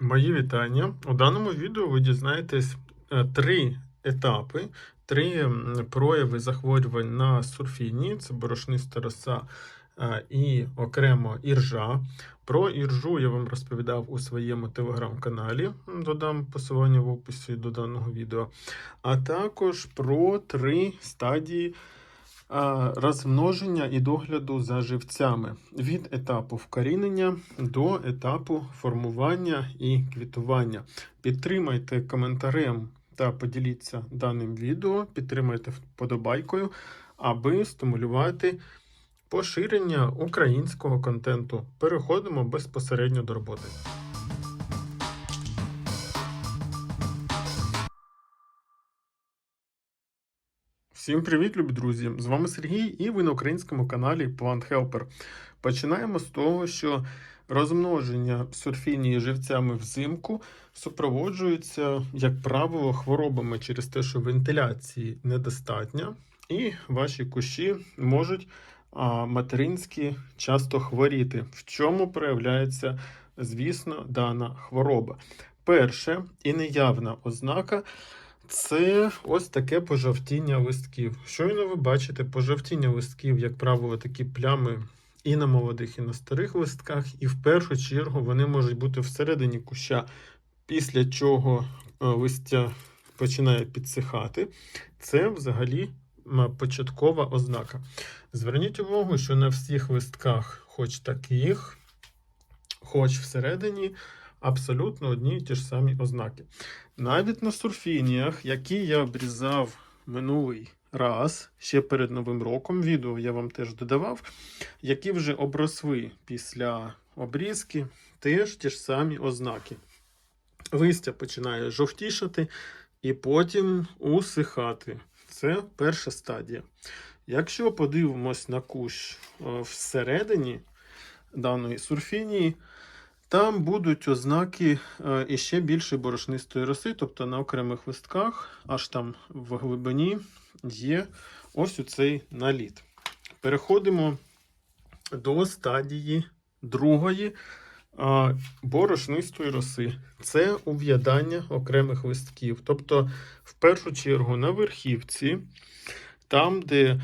Мої вітання. У даному відео ви дізнаєтесь е, три етапи, три прояви захворювань на сурфіні. Це борошниста роса е, і окремо іржа. Про іржу я вам розповідав у своєму телеграм-каналі. Додам посилання в описі до даного відео. А також про три стадії розмноження і догляду за живцями від етапу вкорінення до етапу формування і квітування. Підтримайте коментарем та поділіться даним відео, підтримайте вподобайкою, аби стимулювати поширення українського контенту. Переходимо безпосередньо до роботи. Всім привіт, любі друзі! З вами Сергій і ви на українському каналі Plant Helper. Починаємо з того, що розмноження сурфінії живцями взимку супроводжується, як правило, хворобами через те, що вентиляції недостатньо, і ваші кущі можуть материнські часто хворіти. В чому проявляється, звісно, дана хвороба? Перше і неявна ознака. Це ось таке пожовтіння листків. Щойно ви бачите пожовтіння листків, як правило, такі плями і на молодих, і на старих листках, і в першу чергу вони можуть бути всередині куща, після чого е, листя починає підсихати. Це взагалі початкова ознака. Зверніть увагу, що на всіх листках, хоч таких, хоч всередині, абсолютно одні і ті ж самі ознаки. Навіть на сурфініях, які я обрізав минулий раз, ще перед Новим роком, відео я вам теж додавав, які вже обросли після обрізки, теж ті ж самі ознаки. Листя починає жовтішати і потім усихати. Це перша стадія. Якщо подивимось на кущ е, всередині даної сурфінії, там будуть ознаки е, іще більше борошнистої роси, тобто на окремих листках, аж там в глибині є ось у цей наліт. Переходимо до стадії другої борошнистої роси. Це ув'ядання окремих листків. Тобто, в першу чергу, на верхівці, там, де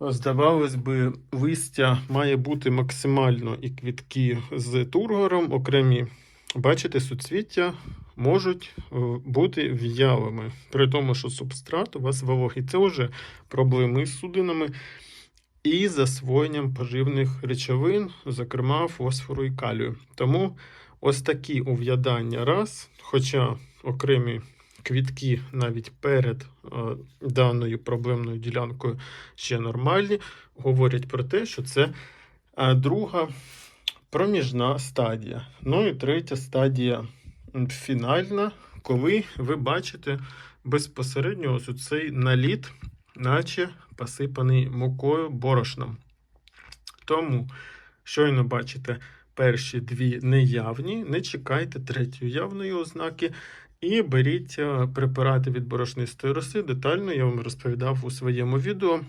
Здавалось би, листя має бути максимально і квітки з тургором, окремі, бачите, суцвіття можуть е, бути в'ялими, при тому, що субстрат у вас вологий. Це вже проблеми з судинами і засвоєнням поживних речовин, зокрема фосфору і калію. Тому ось такі ув'ядання раз, хоча окремі квітки навіть перед е, даною проблемною ділянкою ще нормальні, говорять про те, що це е, друга проміжна стадія. Ну і третя стадія фінальна, коли ви бачите безпосередньо ось цей наліт, наче посипаний мукою борошном. Тому, щойно бачите перші дві неявні, не чекайте третьої явної ознаки. І беріть е, препарати від борошнистої роси. Детально я вам розповідав у своєму відео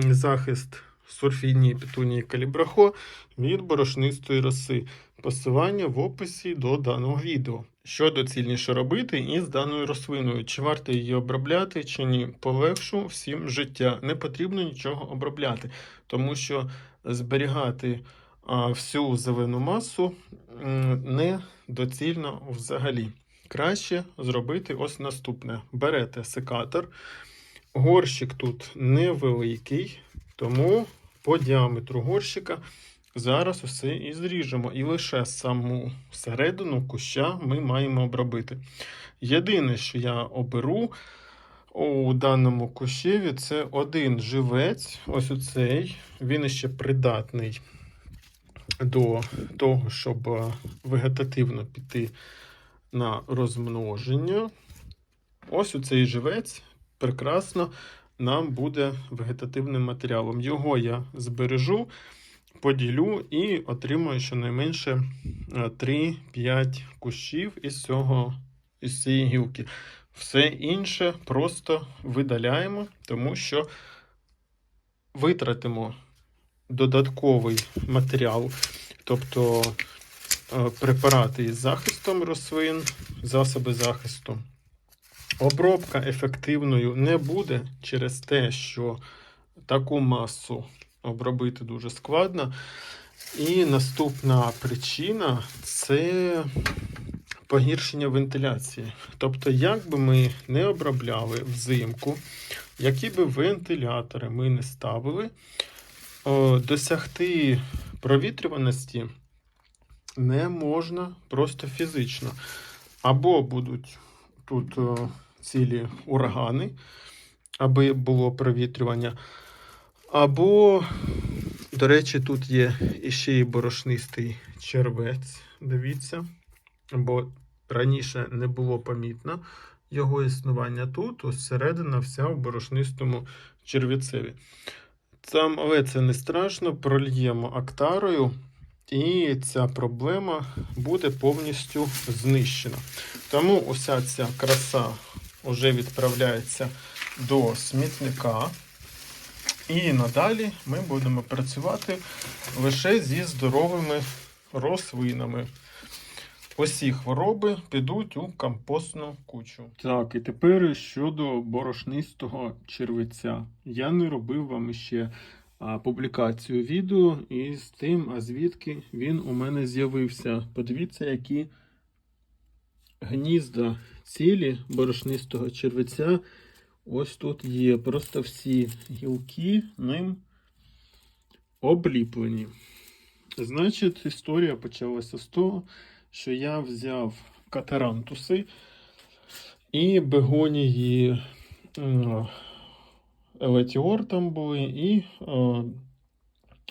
захист сурфінії, петунії, калібрахо від борошнистої роси. Посилання в описі до даного відео. Що доцільніше робити із даною рослиною? Чи варто її обробляти, чи ні? Полегшу всім життя. Не потрібно нічого обробляти, тому що зберігати всю зелену масу м, не доцільно взагалі краще зробити ось наступне. Берете секатор. Горщик тут невеликий, тому по діаметру горщика зараз усе і зріжемо. І лише саму середину куща ми маємо обробити. Єдине, що я оберу у даному кущеві, це один живець. Ось оцей. Він ще придатний до того, щоб е, вегетативно піти на розмноження. Ось у цей живець прекрасно нам буде вегетативним матеріалом. Його я збережу, поділю і отримую щонайменше 3-5 кущів із цього із цієї гілки. Все інше просто видаляємо, тому що витратимо додатковий матеріал. Тобто е, препарати із захистом рослин, засоби захисту. Обробка ефективною не буде через те, що таку масу обробити дуже складно. І наступна причина це погіршення вентиляції. Тобто, як би ми не обробляли взимку, які би вентилятори ми не ставили, досягти провітрюваності не можна просто фізично. Або будуть тут о, цілі урагани, аби було провітрювання, або, до речі, тут є іще й борошнистий червець. Дивіться, бо раніше не було помітно його існування тут, ось середина вся в борошнистому червіцеві. Там, але це не страшно, прольємо актарою, і ця проблема буде повністю знищена. Тому уся ця краса вже відправляється до смітника. І надалі ми будемо працювати лише зі здоровими рослинами. Усі хвороби підуть у компостну кучу. Так, і тепер щодо борошнистого червиця. Я не робив вам ще публікацію відео із тим, а звідки він у мене з'явився. Подивіться, які гнізда цілі борошнистого червиця. Ось тут є. Просто всі гілки ним обліплені. Значить, історія почалася з того, що я взяв катарантуси і бегонії е, елетіор там були, і е,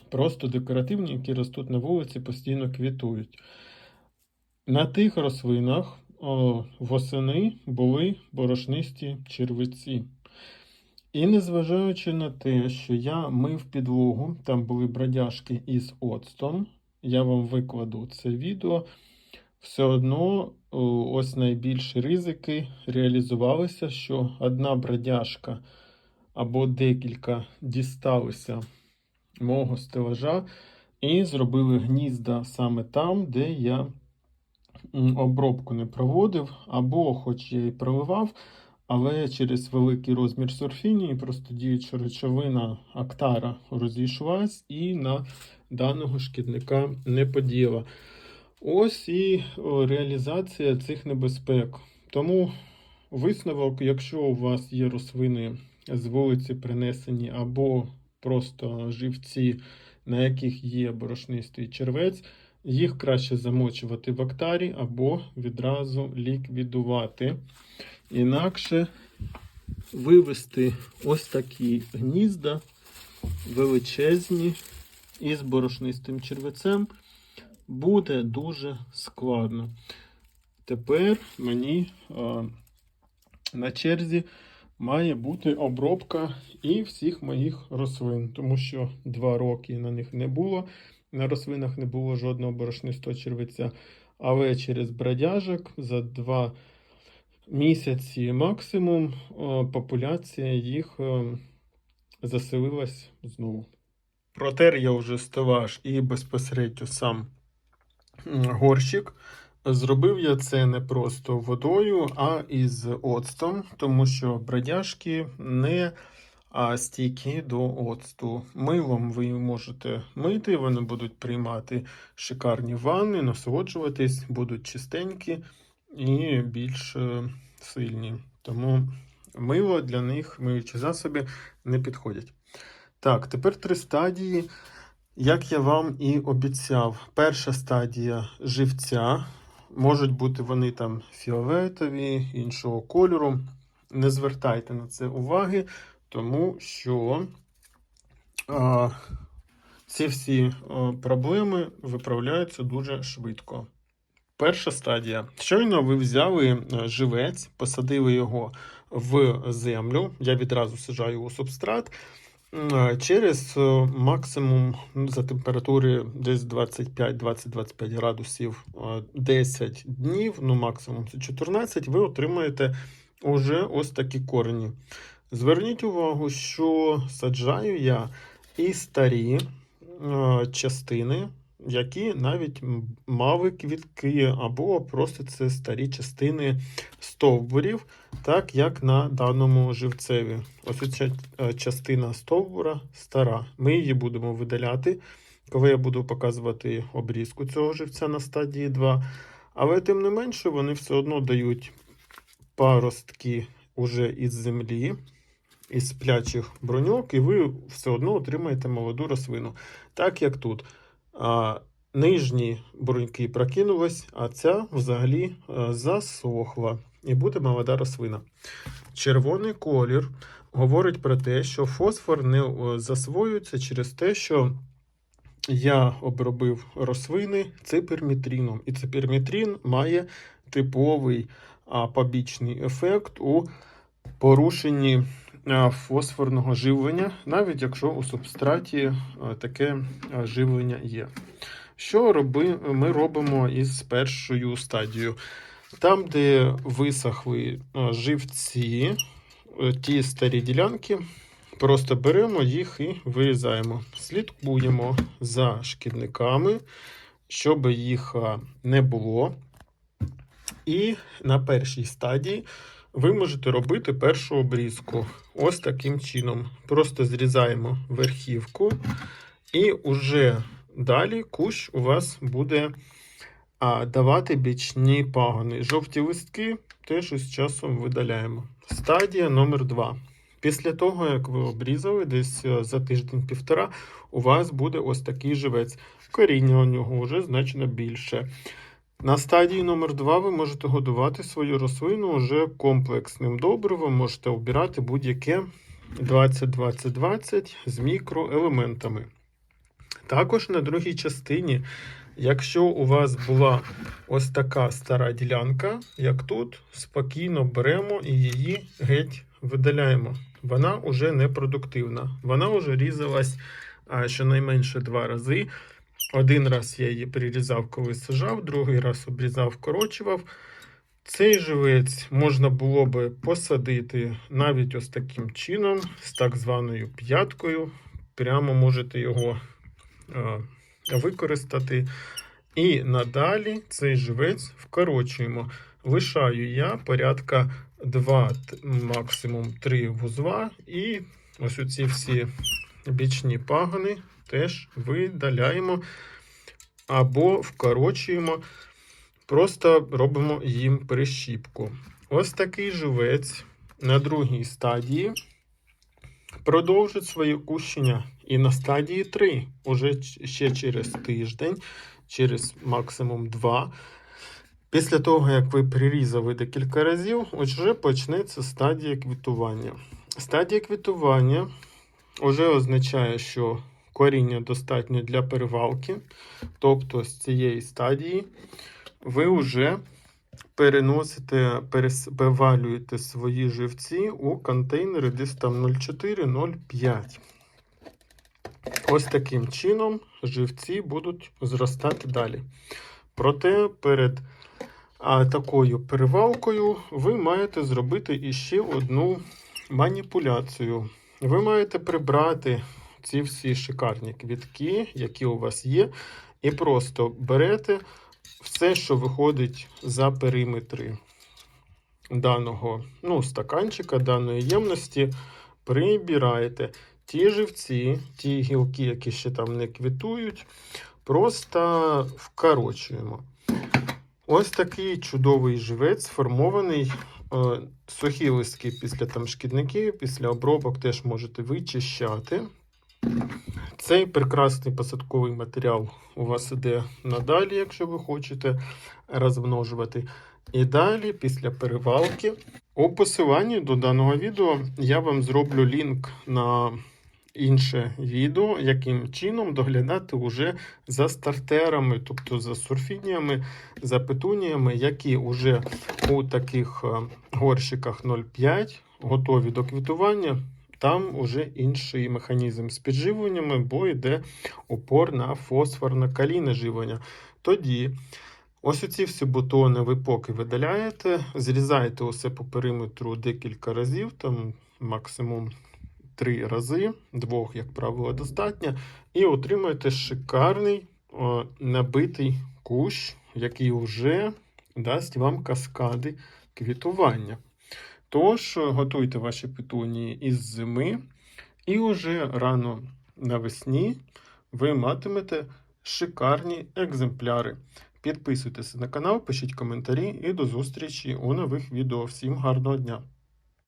просто декоративні, які ростуть на вулиці, постійно квітують. На тих рослинах о, восени були борошнисті червиці. І незважаючи на те, що я мив підлогу, там були бродяжки із оцтом, я вам викладу це відео. Все одно ось найбільші ризики реалізувалися, що одна бродяжка або декілька дісталися мого стелажа і зробили гнізда саме там, де я обробку не проводив, або хоч я і проливав, але через великий розмір сурфінії просто діюча речовина актара розійшлась і на даного шкідника не подіяла. Ось і реалізація цих небезпек. Тому висновок, якщо у вас є рослини з вулиці принесені або просто живці, на яких є борошнистий червець, їх краще замочувати в актарі або відразу ліквідувати. Інакше вивести ось такі гнізда величезні із борошнистим червецем буде дуже складно. Тепер мені а, на черзі має бути обробка і всіх моїх рослин, тому що два роки на них не було. На рослинах не було жодного борошнистого червеця. Але через бродяжок за два місяці максимум популяція їх заселилась знову. Протер я вже стелаж і безпосередньо сам горщик. Зробив я це не просто водою, а із оцтом, тому що бродяжки не стійкі до оцту. Милом ви можете мити, вони будуть приймати шикарні ванни, насолоджуватись, будуть чистенькі і більш е, сильні. Тому мило для них, миючі засоби, не підходять. Так, тепер три стадії. Як я вам і обіцяв, перша стадія живця. Можуть бути вони там фіолетові, іншого кольору. Не звертайте на це уваги, тому що а, ці всі проблеми виправляються дуже швидко. Перша стадія. Щойно ви взяли е, живець, посадили його в землю. Я відразу сажаю у субстрат. М, Через е, максимум за температури десь 25-20-25 градусів е, 10 днів, ну максимум це 14, ви отримаєте уже ось такі корені. Зверніть увагу, що саджаю я і старі е, частини які навіть мали квітки, або просто це старі частини стовбурів, так як на даному живцеві. Ось ця е, частина стовбура стара. Ми її будемо видаляти, коли я буду показувати обрізку цього живця на стадії 2. Але тим не менше, вони все одно дають паростки уже із землі, із сплячих броньок, і ви все одно отримаєте молоду рослину. Так як тут. А, нижні бруньки прокинулись, а ця взагалі е, засохла. І буде молода рослина. Червоний колір говорить про те, що фосфор не е, засвоюється через те, що я обробив рослини ципермітріном. І ципермітрін має типовий побічний ефект у порушенні фосфорного живлення, навіть якщо у субстраті таке живлення є. Що роби, ми робимо із першою стадією? Там, де висохли живці, е, ті старі ділянки, просто беремо їх і вирізаємо. Слідкуємо за шкідниками, щоб їх не було. І на першій стадії ви можете робити першу обрізку. Ось таким чином. Просто зрізаємо верхівку, і уже далі кущ у вас буде а, давати бічні пагони. Жовті листки теж із часом видаляємо. Стадія номер 2. Після того, як ви обрізали, десь е, за тиждень-півтора, у вас буде ось такий живець. Коріння у нього вже значно більше. На стадії номер 2 ви можете годувати свою рослину вже комплексним добривом, можете обирати будь-яке 20-20-20 з мікроелементами. Також на другій частині, якщо у вас була ось така стара ділянка, як тут, спокійно беремо і її геть видаляємо. Вона вже не продуктивна. Вона вже різалась щонайменше два рази. Один раз я її прирізав, коли сажав, другий раз обрізав, вкорочував. Цей живець можна було би посадити навіть ось таким чином, з так званою п'яткою. Прямо можете його е, використати. І надалі цей живець вкорочуємо. Лишаю я порядка 2, максимум 3 вузла, і ось оці всі бічні пагони теж видаляємо або вкорочуємо, просто робимо їм прищіпку. Ось такий живець на другій стадії продовжить своє кущення. І на стадії 3, уже ще через тиждень, через максимум 2. Після того, як ви прирізали декілька разів, вже почнеться стадія квітування. Стадія квітування вже означає, що коріння достатньо для перевалки. Тобто з цієї стадії ви вже переносите, перевалюєте свої живці у контейнери десь там 0,4-0,5. Ось таким чином живці будуть зростати далі. Проте перед а, такою перевалкою ви маєте зробити іще одну маніпуляцію. Ви маєте прибрати ці всі шикарні квітки, які у вас є, і просто берете все, що виходить за периметри даного ну, стаканчика, даної ємності, прибираєте ті живці, ті гілки, які ще там не квітують, просто вкорочуємо. Ось такий чудовий живець сформований. Е, Сухі листки після там шкідників, після обробок теж можете вичищати. Цей прекрасний посадковий матеріал у вас іде надалі, якщо ви хочете розмножувати. І далі, після перевалки, у посиланні до даного відео я вам зроблю лінк на інше відео, яким чином доглядати уже за стартерами, тобто за сурфініями, за петуніями, які вже у таких е, горщиках 0,5 готові до квітування. Там уже інший механізм з підживленнями, бо йде упор на фосфорне калійне живлення. Тоді ось оці всі бутони ви поки видаляєте, зрізаєте усе по периметру декілька разів, там максимум три рази, двох, як правило, достатньо, і отримаєте шикарний о, набитий кущ, який вже дасть вам каскади квітування. Тож готуйте ваші петунії із зими, і уже рано навесні ви матимете шикарні екземпляри. Підписуйтесь на канал, пишіть коментарі і до зустрічі у нових відео. Всім гарного дня!